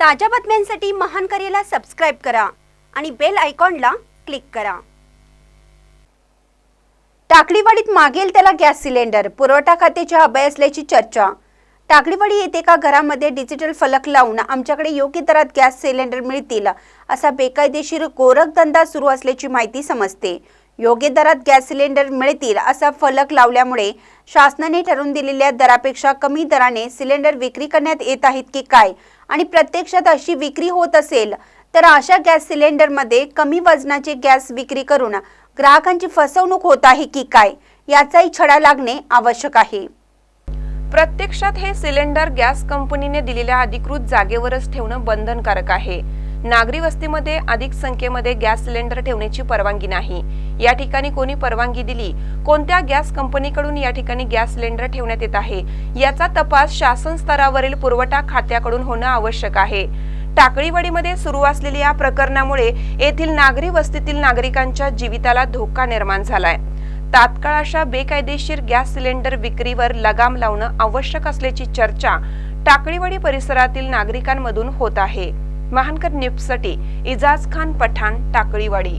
ताज्या बातम्यांसाठी महान करेला सबस्क्राईब करा आणि बेल आयकॉनला क्लिक करा. टाकळीवाडीत मागेल त्याला गॅस सिलेंडर पुरवठा खात्याच्या अभय असल्याची चर्चा. टाकळीवाडी येथे एका घरामध्ये डिजिटल फलक लावून आमच्याकडे योग्य दरात गॅस सिलेंडर मिळतील असा बेकायदेशीर गोरखधंदा सुरू असल्याची माहिती समजते. योग्य दरात गॅस सिलेंडर मिळतील असा फलक लावल्यामुळे शासनाने ठरवून दिलेल्या दरापेक्षा कमी दराने सिलेंडर विक्री करण्यात येत आहेत की काय? आणि प्रत्यक्षात अशी विक्री होत असेल तर अशा गॅस सिलेंडरमध्ये कमी वजनाचे गॅस विक्री करून ग्राहकांची फसवणूक होत आहे की काय? याचाही छडा लागणे आवश्यक आहे. प्रत्यक्षात हे सिलेंडर गॅस कंपनीने दिलेल्या अधिकृत जागेवरच ठेवणं बंधनकारक आहे. नागरी वस्तीमध्ये अधिक संख्येमध्ये गॅस सिलेंडर ठेवण्याची परवानगी नाही. या ठिकाणी कोणी परवानगी दिली? कोणत्या गॅस कंपनीकडून या ठिकाणी गॅस सिलेंडर ठेवण्यात येत आहे? याचा तपास शासन स्तरावरील पुरवठा खात्याकडून होणं आवश्यक आहे. टाकळीवाडीमध्ये सुरू असलेल्या या प्रकरणामुळे येथील नागरी वस्तीतील नागरिकांच्या जीविताला धोका निर्माण झालाय. तात्काळ अशा बेकायदेशीर गॅस सिलेंडर विक्रीवर लगाम लावणं आवश्यक असल्याची चर्चा टाकळीवाडी परिसरातील नागरिकांमधून होत आहे. महानकर न्यूजसाठी इजाज खान पठाण टाकळीवाडी.